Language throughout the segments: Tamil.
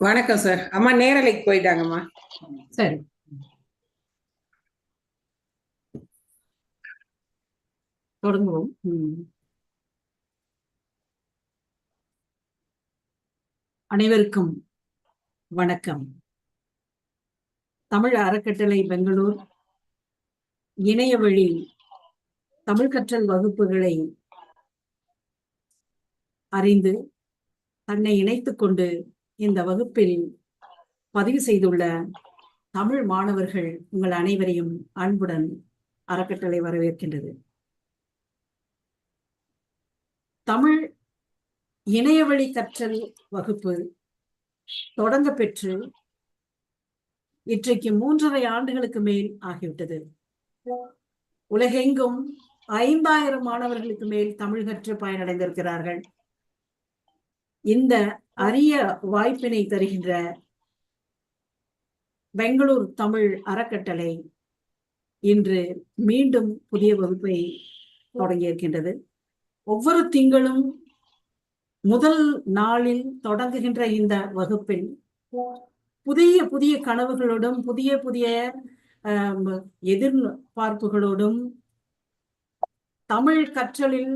வணக்கம் சார் அம்மா நேரலைக்கு போயிட்டாங்கம்மா. சரி. தொடங்குவோம். அனைவருக்கும் வணக்கம். தமிழ் அறக்கட்டளை பெங்களூர் இணைய வழி தமிழ் கற்றல் வகுப்புகளை அறிந்து தன்னை இணைத்துக் கொண்டு இந்த வகுப்பில் பதிவு செய்துள்ள தமிழ் மாணவர்கள் உங்கள் அனைவரையும் அன்புடன் அறக்கட்டளை வரவேற்கின்றது. தமிழ் இணையவழி கற்றல் வகுப்பு தொடங்க பெற்று இன்றைக்கு மூன்றரை ஆண்டுகளுக்கு மேல் ஆகிவிட்டது. உலகெங்கும் ஐந்தாயிரம் மாணவர்களுக்கு மேல் தமிழ் கற்று பயனடைந்திருக்கிறார்கள். இந்த அரிய வாய்ப்பினை தருகின்ற பெங்களூர் தமிழ் அறக்கட்டளை இன்று மீண்டும் புதிய வகுப்பை தொடங்கியிருக்கின்றது ஒவ்வொரு திங்களும் முதல் நாளில் தொடங்குகின்ற இந்த வகுப்பில் புதிய புதிய கனவுகளோடும் புதிய புதிய எதிர்பார்ப்புகளோடும் தமிழ் கற்றலில்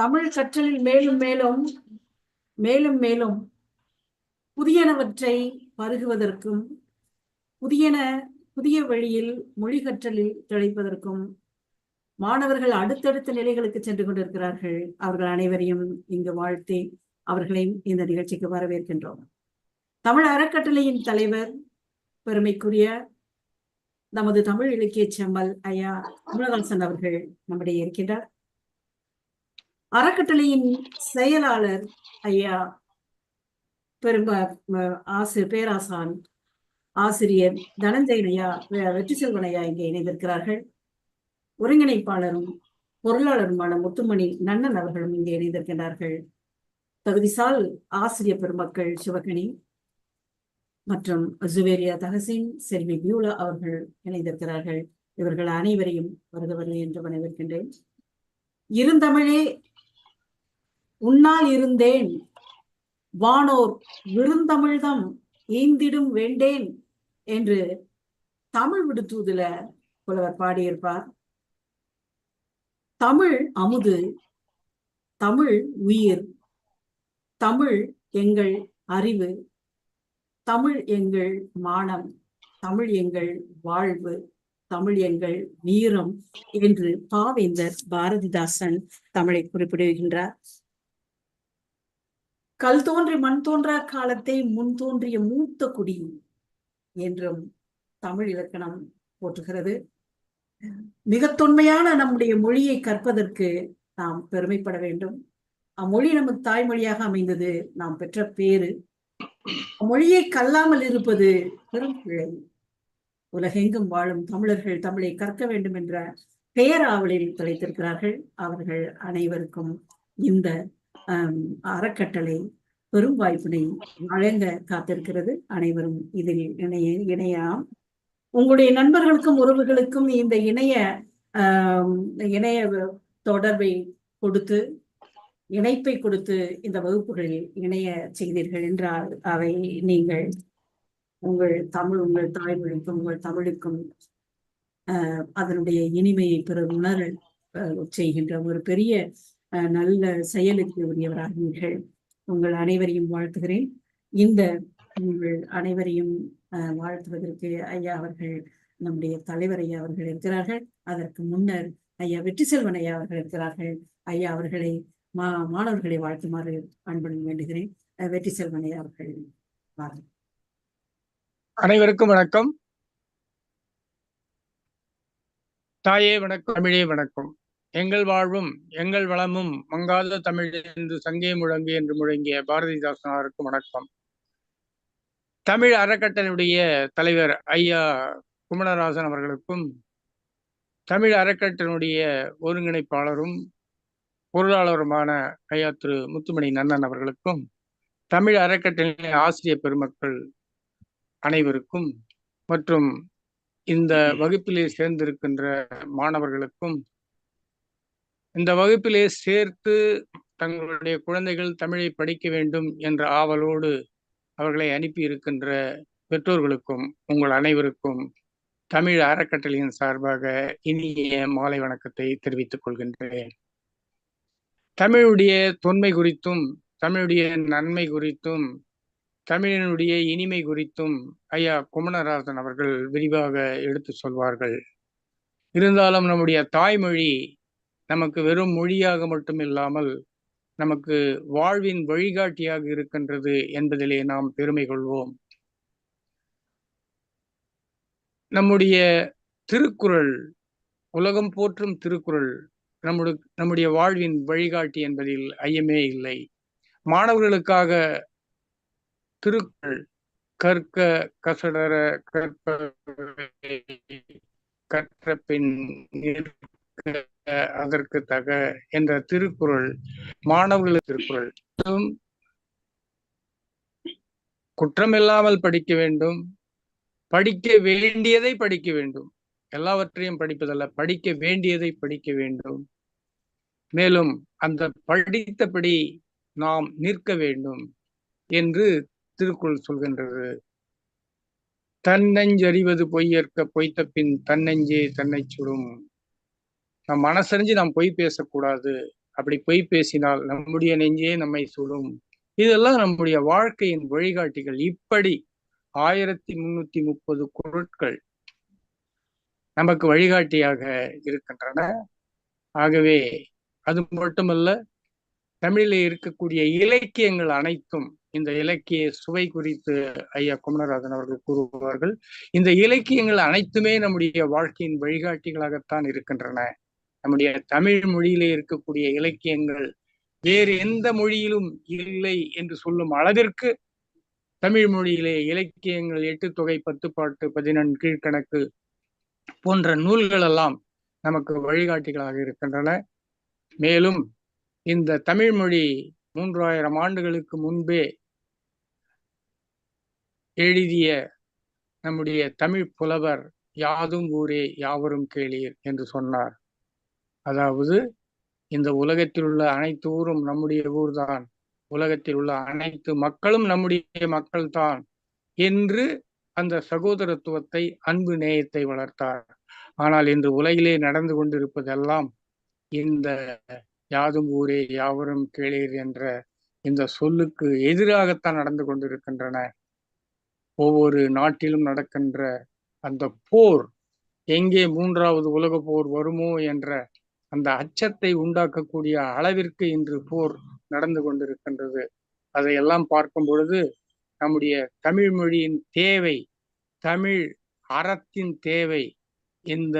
தமிழ் கற்றலில் மேலும் மேலும் மேலும் மேலும் புதியனவற்றை பருகுவதற்கும் புதியன புதிய வழியில் மொழி கற்றலில் திளைப்பதற்கும் மாணவர்கள் அடுத்தடுத்த நிலைகளுக்கு சென்று கொண்டிருக்கிறார்கள். அவர்கள் அனைவரையும் இங்கு வாழ்த்தி அவர்களையும் இந்த நிகழ்ச்சிக்கு வரவேற்கின்றோம். தமிழ் அறக்கட்டளையின் தலைவர் பெருமைக்குரிய நமது தமிழ் இலக்கிய செம்மல் ஐயா கமலஹாசன் அவர்கள் நம்முடைய இருக்கின்றார். அறக்கட்டளையின் செயலாளர் ஐயா பெரும்ப ஆசிர பேராசான் ஆசிரியர் தனஞ்சயன் ஐயா வெற்றி செல்வன் ஐயா இங்கே இணைந்திருக்கிறார்கள். ஒருங்கிணைப்பாளரும் பொருளாளருமான முத்துமணி நன்னன் அவர்களும் இங்கே இணைந்திருக்கின்றார்கள். தகுதிசால் ஆசிரியர் பெருமக்கள் சிவகணி மற்றும் ஜுவேரியா தஹசீன் செல்வி பியூலா அவர்கள் இணைந்திருக்கிறார்கள். இவர்கள் அனைவரையும் வருக வருக என்று வரவேற்கின்றேன். இருந்தமிழே உன்னால் இருந்தேன். வானோர் விருந்தமிழ்தம் ஈந்திடும் வேண்டேன் என்று தமிழ் விடுத்தூதுல புலவர் பாடியிருப்பார். தமிழ் அமுது தமிழ் உயிர் தமிழ் எங்கள் அறிவு தமிழ் எங்கள் மானம் தமிழ் எங்கள் வாழ்வு தமிழ் எங்கள் வீரம் என்று பாவேந்தர் பாரதிதாசன் தமிழை குறிப்பிடுகின்றார். கல் தோன்றி மண் தோன்றா காலத்தை முன் தோன்றிய மூத்த குடி என்றும் தமிழ் இலக்கணம் போற்றுகிறது. மிக தொன்மையான நம்முடைய மொழியை கற்பதற்கு நாம் பெருமைப்பட வேண்டும். அம்மொழி நமக்கு தாய்மொழியாக அமைந்தது நாம் பெற்ற பேரு மொழியை கல்லாமல் இருப்பது பெரும் பிழை. உலகெங்கும் வாழும் தமிழர்கள் தமிழை கற்க வேண்டும் என்ற பெயராவலில் தொலைத்திருக்கிறார்கள் அவர்கள் அனைவருக்கும் இந்த அறக்கட்டளை பெரும் வாய்ப்பினை வழங்க காத்திருக்கிறது. அனைவரும் இதில் இணைய இணையலாம். உங்களுடைய நண்பர்களுக்கும் உறவுகளுக்கும் இந்த இணைய இணைய தொடர்பை கொடுத்து இணைப்பை கொடுத்து இந்த வகுப்புகளில் இணைய செய்தீர்கள் என்றால் அவை நீங்கள் உங்கள் தமிழ் உங்கள் தாய்மொழிக்கும் உங்கள் தமிழுக்கும் அதனுடைய இனிமையை பிறர் உணர செய்கின்ற ஒரு பெரிய நல்ல செயலுக்கு உரியவராகிறீர்கள் உங்கள் அனைவரையும் வாழ்த்துகிறேன். இந்த உங்கள் அனைவரையும் வாழ்த்துவதற்கு ஐயா அவர்கள் நம்முடைய தலைவர் ஐயா அவர்கள் இருக்கிறார்கள். அதற்கு முன்னர் ஐயா வெற்றி செல்வன் ஐயா அவர்கள் இருக்கிறார்கள். ஐயா அவர்களை மா மாணவர்களை வாழ்த்துமாறு அன்புடன் வேண்டுகிறேன். வெற்றி செல்வன் ஐயா அவர்கள் அனைவருக்கும் வணக்கம். தாயே வணக்கம். தமிழே வணக்கம். எங்கள் வாழ்வும் எங்கள் வளமும் மங்காத தமிழ் என்று சங்கே முழங்கு என்று முழங்கிய பாரதிதாசனாருக்கு வணக்கம். தமிழ் அறக்கட்டளையுடைய தலைவர் ஐயா குமணராசன் அவர்களுக்கும் தமிழ் அறக்கட்டளையுடைய ஒருங்கிணைப்பாளரும் பொருளாளருமான ஐயா திரு முத்துமணி நன்னன் அவர்களுக்கும் தமிழ் அறக்கட்டளை ஆசிரியர் பெருமக்கள் அனைவருக்கும் மற்றும் இந்த வகுப்பிலே சேர்ந்திருக்கின்ற மாணவர்களுக்கும் இந்த வகுப்பிலே சேர்த்து தங்களுடைய குழந்தைகள் தமிழை படிக்க வேண்டும் என்ற ஆவலோடு அவர்களை அனுப்பி இருக்கின்ற பெற்றோர்களுக்கும் உங்கள் அனைவருக்கும் தமிழ் அறக்கட்டளையின் சார்பாக இனிய மாலை வணக்கத்தை தெரிவித்துக் கொள்கின்றேன். தமிழுடைய தொன்மை குறித்தும் தமிழுடைய நன்மை குறித்தும் தமிழினுடைய இனிமை குறித்தும் ஐயா குமணராசன் அவர்கள் விரிவாக எடுத்து சொல்வார்கள். இருந்தாலும் நம்முடைய தாய்மொழி நமக்கு வெறும் மொழியாக மட்டும் இல்லாமல் நமக்கு வாழ்வின் வழிகாட்டியாக இருக்கின்றது என்பதிலே நாம் பெருமை கொள்வோம். நம்முடைய திருக்குறள் உலகம் போற்றும் திருக்குறள் நம்முடைய நம்முடைய வாழ்வின் வழிகாட்டி என்பதில் ஐயமே இல்லை. மாணவர்களுக்காக திருக்குறள் கற்க கசடர கற்ப கற்ற பின் அதற்கு தக என்ற திருக்குறள் மாணவர்கள் திருக்குறள். குற்றமில்லாமல் படிக்க வேண்டும் படிக்க வேண்டியதை படிக்க வேண்டும். எல்லாவற்றையும் படிப்பதல்ல படிக்க வேண்டியதை படிக்க வேண்டும். மேலும் அந்த படித்தபடி நாம் நிற்க வேண்டும் என்று திருக்குறள் சொல்கின்றது. தன்னஞ்சறிவது பொய்யற்க பொய்த்த பின் தன்னஞ்சே தன்னை சுடும். நம் மனசறிஞ்சு நாம் பொய் பேசக்கூடாது. அப்படி பொய் பேசினால் நம்முடைய நெஞ்சே நம்மை சுடும். இதெல்லாம் நம்முடைய வாழ்க்கையின் வழிகாட்டிகள். இப்படி ஆயிரத்தி முன்னூத்தி முப்பது பொருட்கள் நமக்கு வழிகாட்டியாக இருக்கின்றன. ஆகவே அது மட்டுமல்ல தமிழில் இருக்கக்கூடிய இலக்கியங்கள் அனைத்தும் இந்த இலக்கிய சுவை குறித்து ஐயா குமரராஜன் அவர்கள் கூறுவார்கள். இந்த இலக்கியங்கள் அனைத்துமே நம்முடைய வாழ்க்கையின் வழிகாட்டிகளாகத்தான் இருக்கின்றன. நம்முடைய தமிழ் மொழியிலே இருக்கக்கூடிய இலக்கியங்கள் வேறு எந்த மொழியிலும் இல்லை என்று சொல்லும் அளவிற்கு தமிழ் மொழியிலே இலக்கியங்கள் எட்டு தொகை பத்து பாட்டு பதினெண் கீழ்கணக்கு போன்ற நூல்கள் எல்லாம் நமக்கு வழிகாட்டிகளாக இருக்கின்றன. மேலும் இந்த தமிழ் மொழி மூன்றாயிரம் ஆண்டுகளுக்கு முன்பே எழுதிய நம்முடைய தமிழ் புலவர் யாதும் ஊரே யாவரும் கேளீர் என்று சொன்னார். அதாவது இந்த உலகத்தில் உள்ள அனைத்து ஊரும் நம்முடைய ஊர்தான். உலகத்தில் உள்ள அனைத்து மக்களும் நம்முடைய மக்கள்தான் என்று அந்த சகோதரத்துவத்தை அன்பு நேயத்தை வளர்த்தார். ஆனால் இன்று உலகிலே நடந்து கொண்டிருப்பதெல்லாம் இந்த யாதும் ஊரே யாவரும் கேளீர் என்ற இந்த சொல்லுக்கு எதிராகத்தான் நடந்து கொண்டிருக்கின்றன. ஒவ்வொரு நாட்டிலும் நடக்கின்ற அந்த போர் எங்கே மூன்றாவது உலக போர் வருமோ என்ற அந்த அச்சத்தை உண்டாக்கக்கூடிய அளவிற்கு இன்று போர் நடந்து கொண்டிருக்கின்றது. அதையெல்லாம் பார்க்கும் பொழுது நம்முடைய தமிழ் மொழியின் தேவை தமிழ் அறத்தின் தேவை இந்த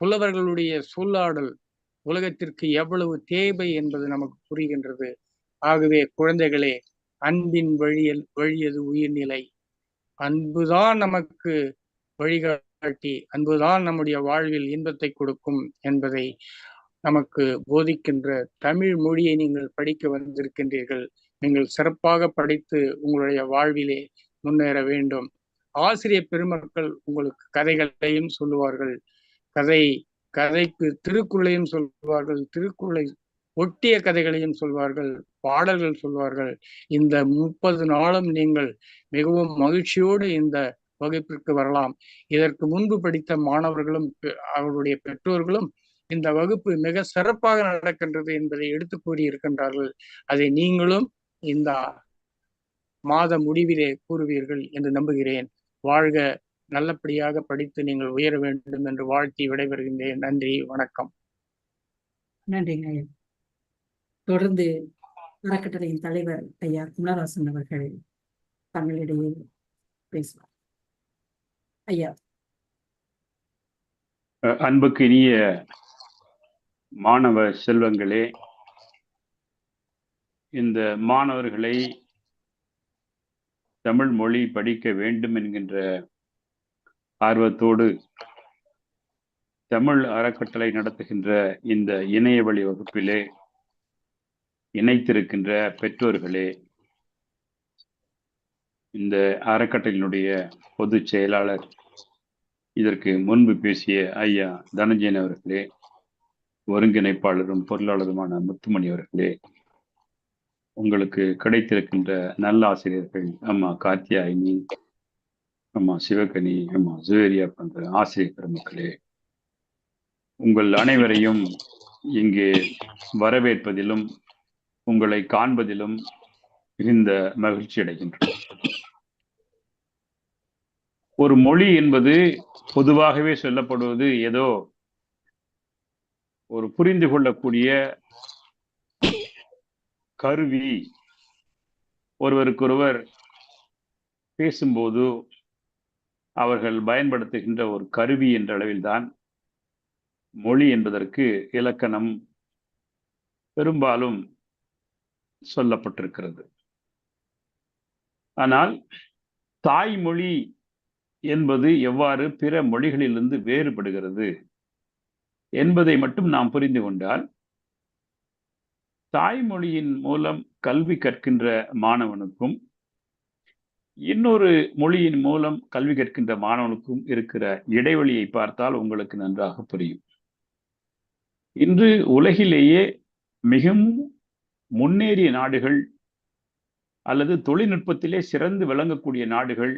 புலவர்களுடைய சொல்லாடல் உலகத்திற்கு எவ்வளவு தேவை என்பது நமக்கு புரிகின்றது. ஆகவே குழந்தைகளே அன்பின் வழியல் வழியது உயிர்நிலை. அன்புதான் நமக்கு வழிகாட்டி அன்புதான் நம்முடைய வாழ்வில் இன்பத்தை கொடுக்கும் என்பதை நமக்கு போதிக்கின்ற தமிழ் மொழியை நீங்கள் படிக்க வந்திருக்கின்றீர்கள். நீங்கள் சிறப்பாக படித்து உங்களுடைய வாழ்விலே முன்னேற வேண்டும். ஆசிரியர் பெருமக்கள் உங்களுக்கு கதைகளையும் சொல்லுவார்கள். கதை கதைக்கு திருக்குறளையும் சொல்வார்கள். திருக்குறளை ஒட்டிய கதைகளையும் சொல்வார்கள். பாடல்கள் சொல்வார்கள். இந்த முப்பது நாளும் நீங்கள் மிகவும் மகிழ்ச்சியோடு இந்த வகுப்பிற்கு வரலாம். இதற்கு முன்பு படித்த மாணவர்களும் அவருடைய பெற்றோர்களும் இந்த வகுப்பு மிக சிறப்பாக நடக்கின்றது என்பதை எடுத்து கூறியிருக்கின்றார்கள். அதை நீங்களும் இந்த மாத முடிவிலே கூறுவீர்கள் என்று நம்புகிறேன். வாழ்க நல்லபடியாக படித்து நீங்கள் உயர வேண்டும் என்று வாழ்த்தி விடைபெறுகின்றேன். நன்றி வணக்கம். நன்றிங்க ஐயா. தொடர்ந்து அறக்கட்டளையின் தலைவர் ஐயா குமரராசன் அவர்கள் தங்களிடையே பேசுவார். ஐயா. அன்புக்கு இனிய மாணவ செல்வங்களே இந்த மாணவர்களை தமிழ் மொழி படிக்க வேண்டும் என்கின்ற ஆர்வத்தோடு தமிழ் அறக்கட்டளை நடத்துகின்ற இந்த இணைய வழி வகுப்பிலே இணைத்திருக்கின்ற பெற்றோர்களே இந்த அறக்கட்டளையினுடைய பொதுச் செயலாளர் இதற்கு முன்பு பேசிய ஐயா தனஞ்சயன் அவர்களே ஒருங்கிணைப்பாளரும் பொருளாளருமான முத்துமணி அவர்களே உங்களுக்கு கிடைத்திருக்கின்ற நல்ல ஆசிரியர்கள் அம்மா கார்த்தியாயினி அம்மா சிவகனி அம்மா ஜுவேரியா போன்ற ஆசிரியர் பெருமக்களே உங்கள் அனைவரையும் இங்கே வரவேற்பதிலும் உங்களை காண்பதிலும் மிகுந்த மகிழ்ச்சி அடைகின்றோம். ஒரு மொழி என்பது பொதுவாகவே சொல்லப்படுவது ஏதோ ஒரு புரிந்து கொள்ளக்கூடிய கருவி. ஒருவருக்கொருவர் பேசும்போது அவர்கள் பயன்படுத்துகின்ற ஒரு கருவி என்ற அளவில்தான் மொழி என்பதற்கு இலக்கணம் பெரும்பாலும் சொல்லப்பட்டிருக்கிறது. ஆனால் தாய்மொழி என்பது எவ்வாறு பிற மொழிகளிலிருந்து வேறுபடுகிறது? என்பதை மட்டும் நாம் புரிந்து கொண்டால் தாய்மொழியின் மூலம் கல்வி கற்கின்ற மாணவனுக்கும் இன்னொரு மொழியின் மூலம் கல்வி கற்கின்ற மாணவனுக்கும் இருக்கிற இடைவெளியை பார்த்தால் உங்களுக்கு நன்றாக புரியும். இன்று உலகிலேயே மிகவும் முன்னேறிய நாடுகள் அல்லது தொழில்நுட்பத்திலே சிறந்து விளங்கக்கூடிய நாடுகள்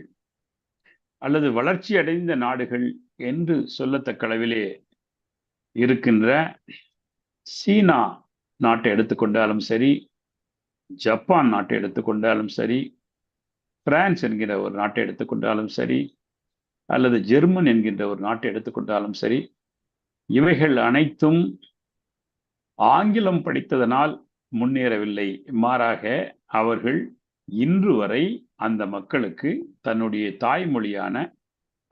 அல்லது வளர்ச்சி அடைந்த நாடுகள் என்று சொல்லத்தக்க அளவிலே இருக்கின்ற சீனா நாட்டை எடுத்துக்கொண்டாலும் சரி ஜப்பான் நாட்டை எடுத்துக்கொண்டாலும் சரி பிரான்ஸ் என்கிற ஒரு நாட்டை எடுத்துக்கொண்டாலும் சரி அல்லது ஜெர்மன் என்கின்ற ஒரு நாட்டை எடுத்துக்கொண்டாலும் சரி இவைகள் அனைத்தும் ஆங்கிலம் படித்ததனால் முன்னேறவில்லை. மாறாக அவர்கள் இன்று வரை அந்த மக்களுக்கு தன்னுடைய தாய்மொழியான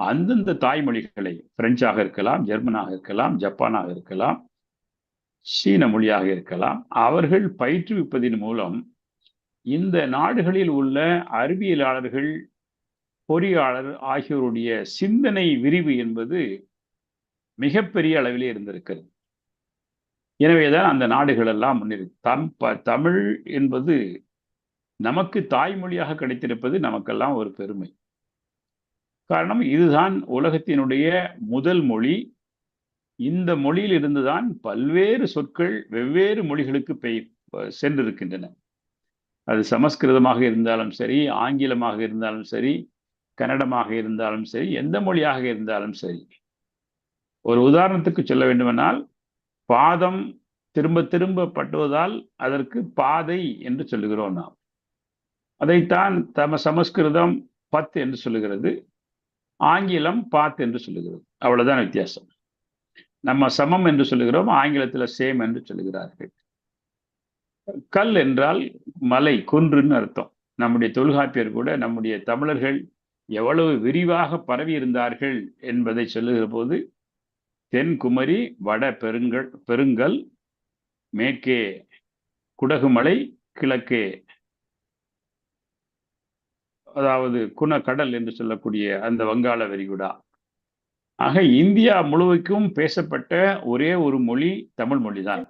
அந்தந்த தாய்மொழிகளை பிரெஞ்சாக இருக்கலாம் ஜெர்மனாக இருக்கலாம் ஜப்பானாக இருக்கலாம் சீன மொழியாக இருக்கலாம் அவர்கள் பயிற்றுவிப்பதன் மூலம் இந்த நாடுகளில் உள்ள அறிவியலாளர்கள் பொறியாளர் ஆகியோருடைய சிந்தனை விரிவு என்பது மிகப்பெரிய அளவிலே இருந்திருக்கிறது. எனவேதான் அந்த நாடுகளெல்லாம் முன்னேறி தம் ப தமிழ் என்பது நமக்கு தாய்மொழியாக கிடைத்திருப்பது நமக்கெல்லாம் ஒரு பெருமை. காரணம் இதுதான் உலகத்தினுடைய முதல் மொழி. இந்த மொழியில் இருந்துதான் பல்வேறு சொற்கள் வெவ்வேறு மொழிகளுக்கு பெய் சென்றிருக்கின்றன. அது சமஸ்கிருதமாக இருந்தாலும் சரி ஆங்கிலமாக இருந்தாலும் சரி கன்னடமாக இருந்தாலும் சரி எந்த மொழியாக இருந்தாலும் சரி. ஒரு உதாரணத்துக்கு சொல்ல வேண்டுமென்றால் பாதம் திரும்ப திரும்ப பட்டுவதால் அதற்கு பாதை என்று சொல்லுகிறோம் நாம். அதைத்தான் தம சமஸ்கிருதம் பத் என்று சொல்லுகிறது. ஆங்கிலம் பாத் என்று சொல்லுகிறது. அவ்வளவுதான் வித்தியாசம். நம்ம சமம் என்று சொல்லுகிறோம் ஆங்கிலத்தில் சேம் என்று சொல்லுகிறார்கள். கல் என்றால் மலை குன்றுன்னு அர்த்தம். நம்முடைய தொல்காப்பியர் கூட நம்முடைய தமிழர்கள் எவ்வளவு விரிவாக பரவி இருந்தார்கள் என்பதை சொல்லுகிற போது தென்குமரி வட பெருங்கல் பெருங்கல் மேற்கே குடகுமலை கிழக்கே அதாவது குணக்கடல் என்று சொல்லக்கூடிய அந்த வங்காள விரிகுடா ஆக இந்தியா முழுவதுக்கும் பேசப்பட்ட ஒரே ஒரு மொழி தமிழ் மொழிதான்.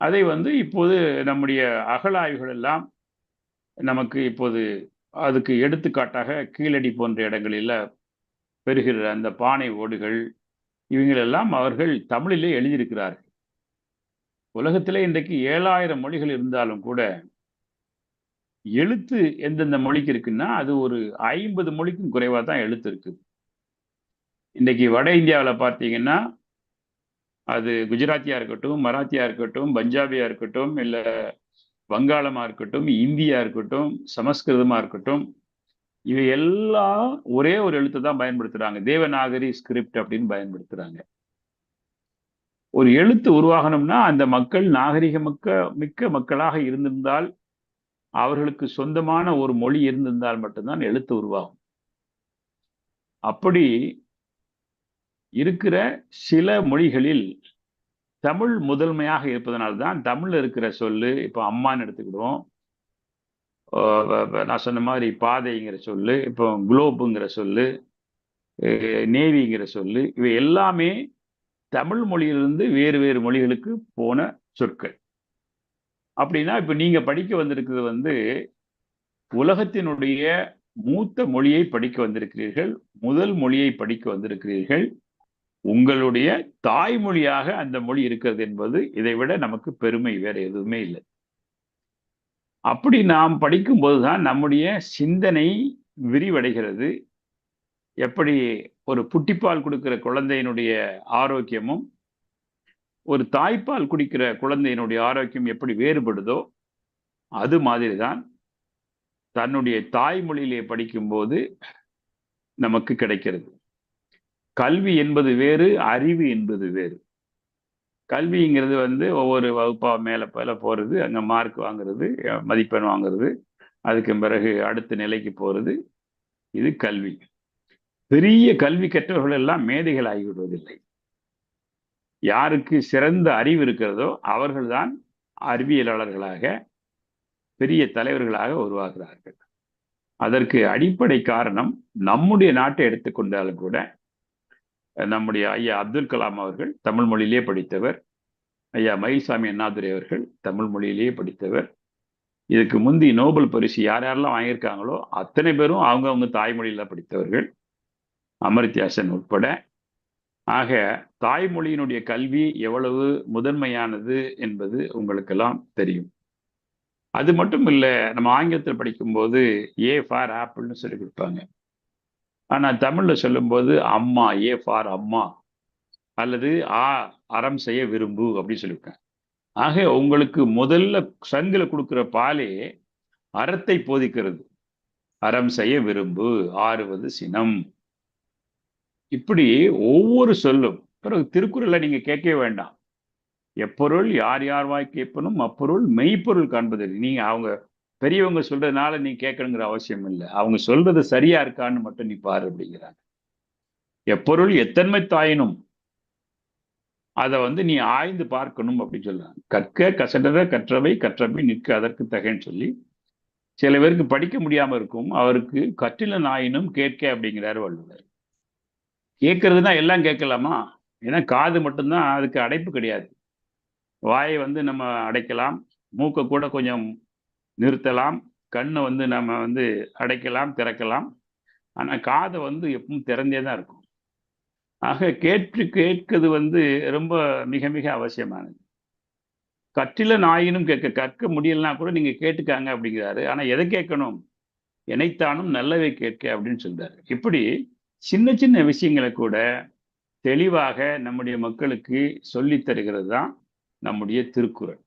அதை வந்து இப்போது நம்முடைய அகழாய்வுகள் எல்லாம் நமக்கு இப்போது அதுக்கு எடுத்துக்காட்டாக கீழடி போன்ற இடங்களில் பெறுகிற அந்த பானை ஓடுகள் இவங்களெல்லாம் அவர்கள் தமிழிலே எழுதியிருக்கிறார்கள். உலகத்திலே இன்றைக்கு ஏழாயிரம் மொழிகள் இருந்தாலும் கூட எழுத்து எந்தெந்த மொழிக்கு இருக்குன்னா அது ஒரு ஐம்பது மொழிக்கும் குறைவாக தான் எழுத்து இருக்கு. இன்றைக்கி வட இந்தியாவில் பார்த்தீங்கன்னா அது குஜராத்தியா இருக்கட்டும் மராத்தியா இருக்கட்டும் பஞ்சாபியா இருக்கட்டும் இல்லை வங்காளமா இருக்கட்டும் இந்தியா இருக்கட்டும் சமஸ்கிருதமா இருக்கட்டும் இவை எல்லாம் ஒரே ஒரு எழுத்து தான் பயன்படுத்துகிறாங்க தேவநாகரி ஸ்கிரிப்ட் அப்படின்னு பயன்படுத்துறாங்க. ஒரு எழுத்து உருவாகணும்னா அந்த மக்கள் நாகரிக மிக்க மிக்க மக்களாக இருந்திருந்தால் அவர்களுக்கு சொந்தமான ஒரு மொழி இருந்திருந்தால் மட்டும்தான் எழுத்து உருவாகும். அப்படி இருக்கிற சில மொழிகளில் தமிழ் முதன்மையாக இருப்பதனால்தான் தமிழில் இருக்கிற சொல்லு இப்போ அம்மான்னு எடுத்துக்கிடுவோம். நான் சொன்ன மாதிரி பாதைங்கிற சொல்லு இப்போ குளோப்புங்கிற சொல்லு நேவிங்கிற சொல்லு இவை எல்லாமே தமிழ் மொழியிலிருந்து வேறு வேறு மொழிகளுக்கு போன சொற்கள். அப்படின்னா இப்போ நீங்கள் படிக்க வந்திருக்கிறது வந்து உலகத்தினுடைய மூத்த மொழியை படிக்க வந்திருக்கிறீர்கள் முதல் மொழியை படிக்க வந்திருக்கிறீர்கள் உங்களுடைய தாய்மொழியாக அந்த மொழி இருக்கிறது என்பது இதை விட நமக்கு பெருமை வேற எதுவுமே இல்லை. அப்படி நாம் படிக்கும்போது தான் நம்முடைய சிந்தனை விரிவடைகிறது. எப்படி ஒரு புட்டிப்பால் கொடுக்கிற குழந்தையினுடைய ஆரோக்கியமும் ஒரு தாய்ப்பால் குடிக்கிற குழந்தையினுடைய ஆரோக்கியம் எப்படி வேறுபடுதோ அது மாதிரி தான் தன்னுடைய தாய்மொழியிலே படிக்கும்போது நமக்கு கிடைக்கிறது. கல்வி என்பது வேறு அறிவு என்பது வேறு. கல்விங்கிறது வந்து ஒவ்வொரு வகுப்பா மேலே மேலே போகிறது அங்கே மார்க் வாங்குறது மதிப்பெண் வாங்குறது அதுக்கு பிறகு அடுத்த நிலைக்கு போகிறது இது கல்வி. பெரிய கல்வி கற்றவர்கள் எல்லாம் மேதைகள் ஆகிவிடுவதில்லை யாருக்கு சிறந்த அறிவு இருக்கிறதோ அவர்கள்தான் அறிவியலாளர்களாக பெரிய தலைவர்களாக உருவாகிறார்கள். அதற்கு அடிப்படை காரணம் நம்முடைய நாட்டை எடுத்துக்கொண்டாலும் கூட நம்முடைய ஐயா அப்துல் கலாம் அவர்கள் தமிழ் மொழியிலே படித்தவர் ஐயா மயில்சாமி அண்ணாதுரை அவர்கள் தமிழ் மொழியிலேயே படித்தவர். இதுக்கு முந்தி நோபல் பரிசு யார் யாரெல்லாம் வாங்கியிருக்காங்களோ அத்தனை பேரும் அவங்கவுங்க தாய்மொழியில் படித்தவர்கள். அமர்த்தியாசன் உட்பட ஆக தாய்மொழியினுடைய கல்வி எவ்வளவு முதன்மையானது என்பது உங்களுக்கெல்லாம் தெரியும். அது மட்டும் இல்லை நம்ம ஆங்கிலத்தில் படிக்கும்போது ஏ ஃபார் ஆப்பிள்னு சொல்லி கொடுப்பாங்க. ஆனால் தமிழில் சொல்லும்போது அம்மா ஏ ஃபார் அம்மா அல்லது ஆ அறம் செய்ய விரும்பு அப்படின்னு சொல்லியிருக்கேன் ஆக உங்களுக்கு முதல்ல சங்கில் கொடுக்குற பாலே அறத்தை போதிக்கிறது. அறம் செய்ய விரும்பு ஆறுவது சினம். இப்படி ஒவ்வொரு சொல்லும். பிறகு திருக்குறளை நீங்க கேட்கவே வேண்டாம். எப்பொருள் யார் யார் வாய் கேட்பனும் அப்பொருள் மெய்ப்பொருள் காண்பது நீங்க அவங்க பெரியவங்க சொல்றதுனால நீ கேட்கணுங்கிற அவசியம் இல்லை. அவங்க சொல்றது சரியா இருக்கான்னு மட்டும் நீ பாரு அப்படிங்கிறாங்க. எப்பொருள் எத்தன்மை தாயினும் அதை வந்து நீ ஆய்ந்து பார்க்கணும் அப்படின்னு சொல்றாங்க. கற்க கசடர கற்றவை கற்றவை நிற்க அதற்கு தகைன்னு சொல்லி சில பேருக்கு படிக்க முடியாம இருக்கும். அவருக்கு கற்றில நாயினும் கேட்க அப்படிங்கிறாரு வள்ளுவர். கேட்கறதுனா எல்லாம் கேட்கலாமா? ஏன்னா காது மட்டும்தான் அதுக்கு அடைப்பு கிடையாது. வாயை வந்து நம்ம அடைக்கலாம் மூக்கை கூட கொஞ்சம் நிறுத்தலாம் கண்ணை வந்து நம்ம வந்து அடைக்கலாம் திறக்கலாம். ஆனால் காதை வந்து எப்பவும் திறந்தே தான் இருக்கும். ஆக கேட்டு கேட்கிறது வந்து ரொம்ப மிக மிக அவசியமானது. கற்றில நாயினும் கேட்க கற்க முடியலனா கூட நீங்கள் கேட்டுக்காங்க அப்படிங்கிறாரு. ஆனால் எதை கேட்கணும்? எனைத்தானும் நல்லவை கேட்க அப்படின்னு சொல்றாரு. இப்படி சின்ன சின்ன விஷயங்களை கூட தெளிவாக நம்முடைய மக்களுக்கு சொல்லித் தருகிறது தான் நம்முடைய திருக்குறள்.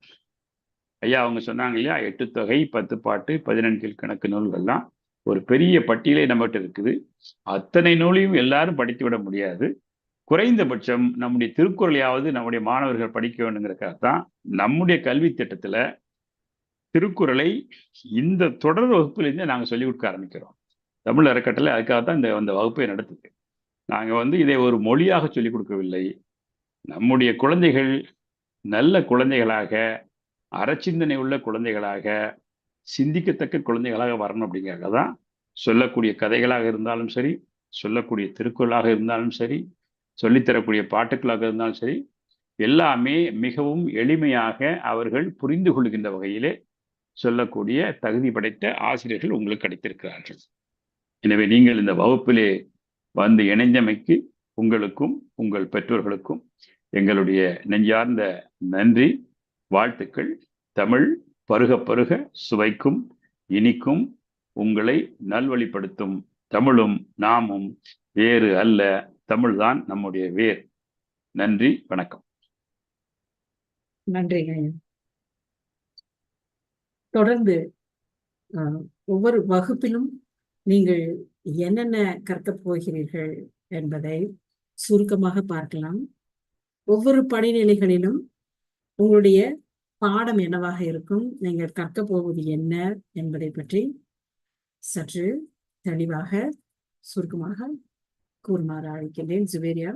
ஐயா அவங்க சொன்னாங்க இல்லையா எட்டு தொகை பத்து பாட்டு பதினெண்கு கணக்கு நூல்கள்லாம் ஒரு பெரிய பட்டியலே நம்மகிட்ட இருக்குது. அத்தனை நூலையும் எல்லாரும் படித்து விட முடியாது. குறைந்தபட்சம் நம்முடைய திருக்குறளையாவது நம்முடைய மாணவர்கள் படிக்க வேண்டுங்கிறக்காக தான் நம்முடைய கல்வி திட்டத்துல திருக்குறளை இந்த தொடர் வகுப்புலேருந்தே நாங்கள் சொல்லிக் கொடுக்க ஆரம்பிக்கிறோம். தமிழ் அறக்கட்டளை அதுக்காக தான் இந்த அந்த வகுப்பை நடத்துது. நாங்கள் வந்து இதை ஒரு மொழியாக சொல்லிக் கொடுக்கவில்லை. நம்முடைய குழந்தைகள் நல்ல குழந்தைகளாக அறச்சிந்தனை உள்ள குழந்தைகளாக சிந்திக்கத்தக்க குழந்தைகளாக வரணும் அப்படிங்கிறத தான் சொல்லக்கூடிய கதைகளாக இருந்தாலும் சரி சொல்லக்கூடிய திருக்குறளாக இருந்தாலும் சரி சொல்லித்தரக்கூடிய பாட்டுக்களாக இருந்தாலும் சரி எல்லாமே மிகவும் எளிமையாக அவர்கள் புரிந்து கொள்கின்ற வகையிலே சொல்லக்கூடிய தகுதி படைத்த ஆசிரியர்கள் உங்களுக்கு கிடைத்திருக்கிறார்கள். எனவே நீங்கள் இந்த வகுப்பிலே வந்து இணைந்தமைக்கு உங்களுக்கும் உங்கள் பெற்றோர்களுக்கும் எங்களுடைய நெஞ்சார்ந்த நன்றி வாழ்த்துக்கள். தமிழ் பருக பருக சுவைக்கும் இனிக்கும் உங்களை நல்வழிப்படுத்தும். தமிழும் நாமும் வேறு அல்ல தமிழ்தான் நம்முடைய வேர். நன்றி வணக்கம். நன்றி தொடர்ந்து ஒவ்வொரு வகுப்பிலும் நீங்கள் என்னென்ன கற்கப் போகிறீர்கள் என்பதை சுருக்கமாக பார்க்கலாம். ஒவ்வொரு படிநிலைகளிலும் உங்களுடைய பாடம் என்னவாக இருக்கும் நீங்கள் கற்கப் போவது என்ன என்பதை பற்றி சற்று தெளிவாக சுருக்கமாக கூறுமாறு அழைக்கின்றேன். ஜுபேரியா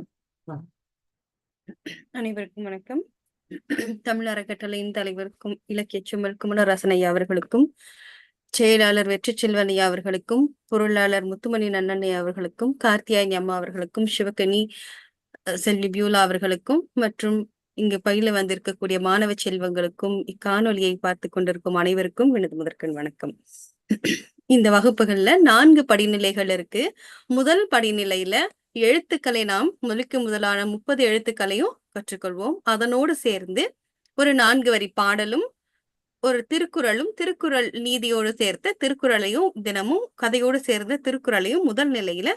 அனைவருக்கும் வணக்கம். தமிழ் அறக்கட்டளையின் தலைவருக்கும் இலக்கிய சுமல் குமரராசன் அவர்களுக்கும் செயலாளர் வெற்றி செல்வன் அவர்களுக்கும் பொருளாளர் முத்துமணி நன்னன் அவர்களுக்கும் கார்த்தியாயனி அம்மா அவர்களுக்கும் சிவகனி அஹ், செல்வி பியூலா அவர்களுக்கும் மற்றும் இங்கு பயில வந்திருக்கக்கூடிய மாணவ செல்வங்களுக்கும் இக்காணொலியை பார்த்து கொண்டிருக்கும் அனைவருக்கும் எனது முதற்கண் வணக்கம். இந்த வகுப்புகள்ல நான்கு படிநிலைகள் இருக்கு. முதல் படிநிலையில எழுத்துக்களை நாம் முதலுக்கு முதலான முப்பது எழுத்துக்களையும் கற்றுக்கொள்வோம். அதனோடு சேர்ந்து ஒரு நான்கு வரி பாடலும் ஒரு திருக்குறளும் திருக்குறள் நீதியோடு சேர்த்த திருக்குறளையும் தினமும் கதையோடு சேர்ந்த திருக்குறளையும் முதல் நிலையில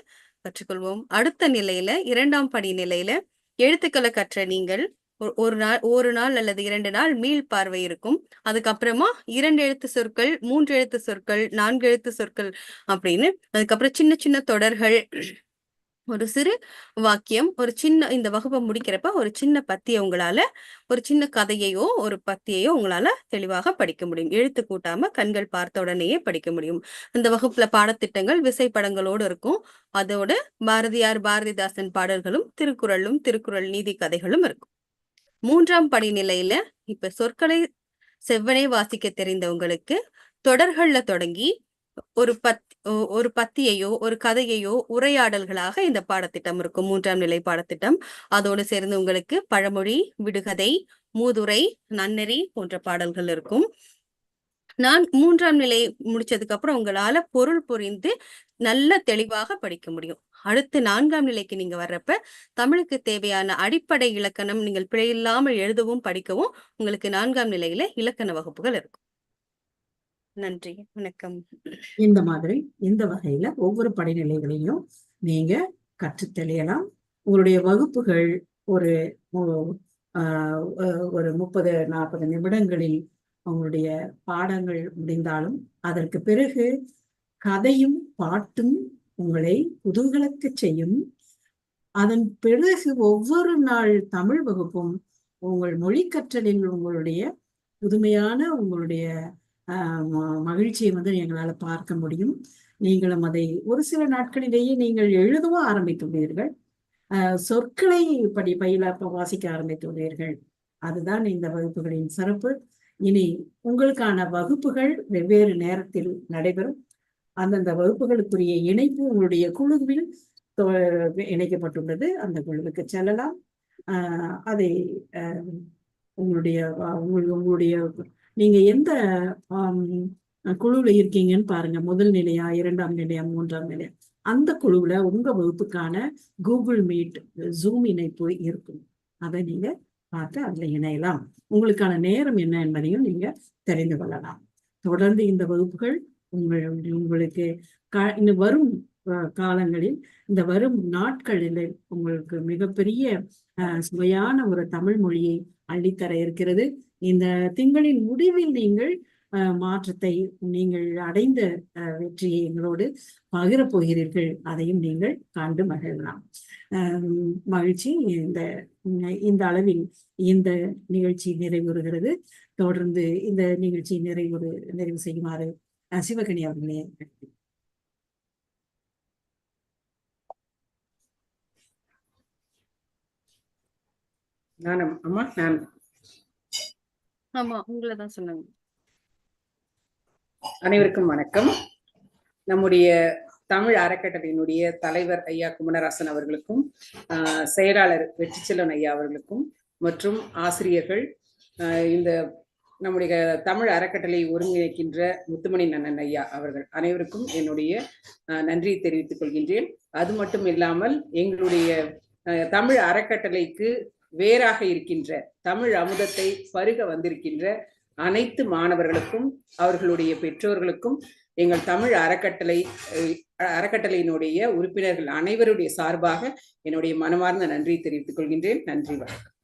கற்றுக்கொள்வோம். அடுத்த நிலையில இரண்டாம் படி நிலையில எழுத்துக்களை கற்ற நீங்கள் ஒ- ஒரு நாள் ஒரு நாள் அல்லது இரண்டு நாள் மீள் பார்வை இருக்கும். அதுக்கப்புறமா இரண்டு எழுத்து சொற்கள் மூன்று எழுத்து சொற்கள் நான்கு எழுத்து சொற்கள் அப்படின்னு அதுக்கப்புறம் சின்ன சின்ன தொடர்கள் ஒரு சிறு வாக்கியம் ஒரு சின்ன இந்த வகுப்பை முடிக்கிறப்ப ஒரு சின்ன பத்தியை உங்களால ஒரு சின்ன கதையையோ ஒரு பத்தியையோ உங்களால தெளிவாக படிக்க முடியும். எழுத்து கூட்டாம கண்கள் பார்த்த உடனேயே படிக்க முடியும். இந்த வகுப்புல பாடத்திட்டங்கள் விசைப்படங்களோடு இருக்கும். அதோட பாரதியார் பாரதிதாசன் பாடல்களும் திருக்குறளும் திருக்குறள் நீதி கதைகளும் இருக்கும். மூன்றாம் படிநிலையில இப்ப சொற்களை செவ்வனே வாசிக்க தெரிந்தவங்களுக்கு தொடர்கள்ல தொடங்கி ஒரு பத் ஒ- ஒரு பத்தியையோ ஒரு கதையையோ உரையாடல்களாக இந்த பாடத்திட்டம் இருக்கும். மூன்றாம் நிலை பாடத்திட்டம். அதோடு சேர்ந்து உங்களுக்கு பழமொழி விடுகதை மூதுரை நன்னெறி போன்ற பாடல்கள் இருக்கும். நான் மூன்றாம் நிலை முடிச்சதுக்கு அப்புறம் உங்களால பொருள் புரிந்து நல்ல தெளிவாக படிக்க முடியும். அடுத்து நான்காம் நிலைக்கு நீங்க வர்றப்ப தமிழுக்கு தேவையான அடிப்படை இலக்கணம் நீங்கள் பிழையில்லாமல் எழுதவும் படிக்கவும் உங்களுக்கு நான்காம் நிலையில இலக்கண வகுப்புகள் இருக்கும். நன்றி வணக்கம். இந்த மாதிரி இந்த வகையில ஒவ்வொரு படிநிலைகளையும் நீங்க கற்று தெளியலாம். உங்களுடைய வகுப்புகள் ஒரு ஆஹ் ஒரு முப்பது நாற்பது நிமிடங்களில் உங்களுடைய பாடங்கள் முடிந்தாலும் அதற்கு பிறகு கதையும் பாட்டும் உங்களை குதூகலக்கச் செய்யும். அதன் பிறகு ஒவ்வொரு நாள் தமிழ் வகுப்பும் உங்கள் மொழி கற்றலில் உங்களுடைய புதுமையான உங்களுடைய மகிழ்ச்சியை வந்து எங்களால் பார்க்க முடியும். நீங்களும் அதை ஒரு சில நாட்களிலேயே நீங்கள் எழுதவும் ஆரம்பித்துள்ளீர்கள். சொற்களை படி பயில வாசிக்க ஆரம்பித்துள்ளீர்கள். அதுதான் இந்த வகுப்புகளின் சிறப்பு. இனி உங்களுக்கான வகுப்புகள் வெவ்வேறு நேரத்தில் நடைபெறும். அந்தந்த வகுப்புகளுக்குரிய இணைப்பு உங்களுடைய குழுவில் தொ- இணைக்கப்பட்டுள்ளது. அந்த குழுவுக்கு செல்லலாம். அதை ஆஹ் உங்களுடைய உங்கள்- உங்களுடைய நீங்க எந்த ஆம், இருக்கீங்கன்னு பாருங்க. முதல் நிலையா இரண்டாம் நிலையா மூன்றாம் நிலையா. அந்த குழுவுல உங்க வகுப்புக்கான கூகுள் மீட் ஜூம் இணைப்பு இருக்கும். அதை நீங்க பார்த்து அதுல இணையலாம். உங்களுக்கான நேரம் என்ன என்பதையும் நீங்க தெரிந்து கொள்ளலாம். தொடர்ந்து இந்த வகுப்புகள் உங்கள் உங்களுக்கு கா- இந்த வரும் காலங்களில் இந்த வரும் நாட்களில் உங்களுக்கு மிகப்பெரிய சுவையான ஒரு தமிழ் மொழியை அள்ளித்தர இருக்கிறது. இந்த திங்களின் முடிவில் நீங்கள் அஹ், மாற்றத்தை நீங்கள் அடைந்த அஹ், வெற்றியை எங்களோடு பகிரப் போகிறீர்கள். அதையும் நீங்கள் காண்டு மகிழலாம். அஹ், மகிழ்ச்சி இந்த இந்த அளவில் இந்த நிகழ்ச்சி நிறைவுறுகிறது. தொடர்ந்து இந்த நிகழ்ச்சி நிறைவு நிறைவு செய்யுமாறு சிவகணி அவர்களே நான் அம்மா நான் ஆமா உங்களை தான் சொன்னாங்க அனைவருக்கும் வணக்கம். நம்முடைய தமிழ் அறக்கட்டளையினுடைய தலைவர் ஐயா குமரராசன் அவர்களுக்கும் ஆஹ், செயலாளர் வெற்றிச்செல்வன் ஐயா அவர்களுக்கும் மற்றும் ஆசிரியர்கள் ஆஹ், இந்த நம்முடைய தமிழ் அறக்கட்டளை ஒருங்கிணைக்கின்ற முத்துமணி நன்னன் ஐயா அவர்கள் அனைவருக்கும் என்னுடைய ஆஹ், நன்றியை தெரிவித்துக் கொள்கின்றேன். அது மட்டும் இல்லாமல் எங்களுடைய தமிழ் அறக்கட்டளைக்கு வேறாக இருக்கின்ற தமிழ் அமுதத்தை பருக வந்திருக்கின்ற அனைத்து மாணவர்களுக்கும் அவர்களுடைய பெற்றோர்களுக்கும் எங்கள் தமிழ் அறக்கட்டளை அஹ், அறக்கட்டளையினுடைய உறுப்பினர்கள் அனைவருடைய சார்பாக என்னுடைய மனமார்ந்த நன்றியை தெரிவித்துக் கொள்கின்றேன். நன்றி வணக்கம்.